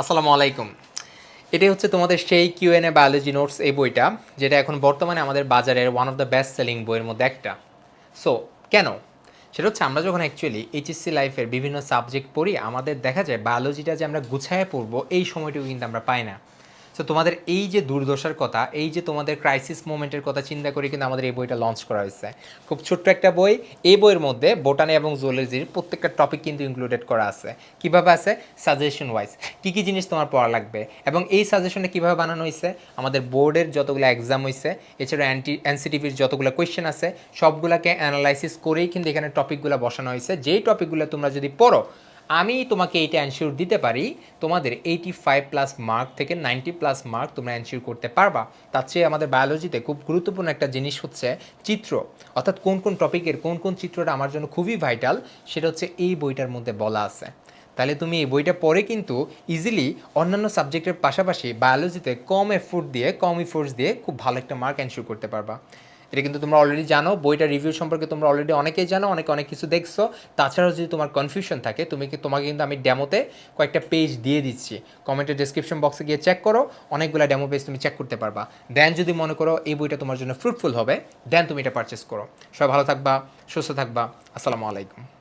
আসসালামু আলাইকুম। এটাই হচ্ছে তোমাদের সেই Q N A biology notes এই বইটা, যেটা এখন বর্তমানে আমাদের বাজারের one of the best selling বইয়ের মধ্যে একটা। সো কেন? সেটা হচ্ছে আমরা যখন অ্যাকচুয়ালি এইচএসসি লাইফের বিভিন্ন সাবজেক্ট পড়ি, আমাদের দেখা যায় বায়োলজিটা যে আমরা গুছায় পড়ব, এই সময়টুকু কিন্তু আমরা পাই না। সো তোমাদের এই যে দুর্দশার কথা, এই যে তোমাদের ক্রাইসিস মোমেন্টের কথা চিন্তা করে কিন্তু আমাদের এই বইটা লঞ্চ করা হয়েছে। খুব ছোট্ট একটা বই, এই বইয়ের মধ্যে বোটানি এবং জুওলজির প্রত্যেকটা টপিক কিন্তু ইনক্লুডেড করা আছে। কীভাবে আছে? সাজেশন ওয়াইজ কী কী জিনিস তোমার পড়া লাগবে? এবং এই সাজেশনটা কীভাবে বানানো হয়েছে? আমাদের বোর্ডের যতগুলো এক্সাম হয়েছে, এছাড়া অ্যান্টি এনসিটিভির যতগুলো কোয়েশ্চেন আছে, সবগুলোকে অ্যানালাইসিস করেই কিন্তু এখানে টপিকগুলো বসানো হয়েছে। যেই টপিকগুলো তোমরা যদি পড়ো আমি তোমাকে এইটা অ্যানশিওর দিতে পারি, তোমাদের এইটি ফাইভ প্লাস মার্ক থেকে নাইনটি প্লাস মার্ক তোমরা অ্যানশিওর করতে পারবা। তার চেয়ে আমাদের বায়োলজিতে খুব গুরুত্বপূর্ণ একটা জিনিস হচ্ছে চিত্র। অর্থাৎ কোন কোন টপিকের কোন কোন চিত্রটা আমার জন্য খুবই ভাইটাল সেটা হচ্ছে এই বইটার মধ্যে বলা আছে। তাহলে তুমি এই বইটা পড়ে কিন্তু ইজিলি অন্যান্য সাবজেক্টের পাশাপাশি বায়োলজিতে কম এফোর্ট দিয়ে কম ইফোর্টস দিয়ে খুব ভালো একটা মার্ক অ্যানশিওর করতে পারবা। এটা কিন্তু তোমরা অলরেডি জানো। বইটা রিভিউ সম্পর্কে তোমরা অলরেডি অনেকেই জানো, অনেক অনেক কিছু দেখছ। তাছাড়াও যদি তোমার কনফিউশন থাকে, তুমি কি তোমাকে কিন্তু আমি ডেমোতে কয়েকটা পেজ দিয়ে দিচ্ছি। কমেন্টের ডিসক্রিপশন বক্সে গিয়ে চেক করো, অনেকগুলো ডেমো পেজ তুমি চেক করতে পারবা। দেন যদি মনে করো এই বইটা তোমার জন্য ফ্রুটফুল হবে দেন তুমি এটা পারচেস করো। সবাই ভালো থাকবা, সুস্থ থাকবা। আসসালামু আলাইকুম।